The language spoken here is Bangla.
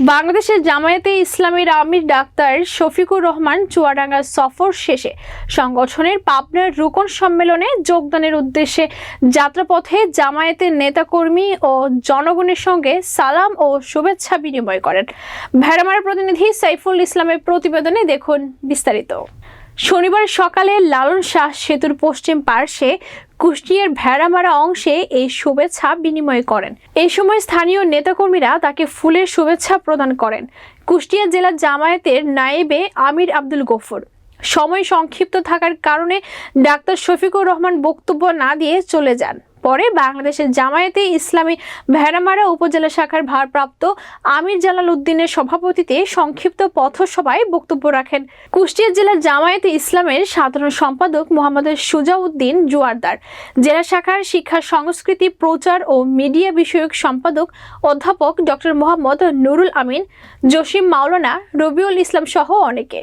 বাংলাদেশের জামায়াতে ইসলামীর আমির ডাক্তার শফিকুর রহমান চুয়াডাঙ্গা সফর শেষে সংগঠনের পাবনার রুকন সম্মেলনে যোগদানের উদ্দেশ্যে যাত্রাপথে জামায়াতের নেতাকর্মী ও জনগণের সঙ্গে সালাম ও শুভেচ্ছা বিনিময় করেন। ভেড়ামার প্রতিনিধি সাইফুল ইসলামের প্রতিবেদনে দেখুন বিস্তারিত। শনিবার সকালে লালন শাহ সেতুর পশ্চিম পার্শ্বে কুষ্টিয়ার ভেড়ামারা অংশে এই শুভেচ্ছা বিনিময় করেন। এই সময় স্থানীয় নেতাকর্মীরা তাকে ফুলের শুভেচ্ছা প্রদান করেন। কুষ্টিয়া জেলা জামায়াতের নায়েবে আমির আব্দুল গফুর। সময় সংক্ষিপ্ত থাকার কারণে ডাক্তার শফিকুর রহমান বক্তব্য না দিয়ে চলে যান। পরে বাংলাদেশের জামায়াতে ইসলামী ভেড়ামারা উপজেলা শাখার ভারপ্রাপ্ত আমির জালাল উদ্দিনের সভাপতিতে সংক্ষিপ্ত পথসভায় বক্তব্য রাখেন। কুষ্টিয়া জেলা জামায়াতে ইসলামের সাধারণ সম্পাদক মোহাম্মদ সুজাউদ্দিন জুয়ারদার, জেলা শাখার শিক্ষা, সংস্কৃতি, প্রচার ও মিডিয়া বিষয়ক সম্পাদক অধ্যাপক ডক্টর মোহাম্মদ নুরুল আমিন, জসিম মাওলানা রবিউল ইসলাম সহ অনেকে।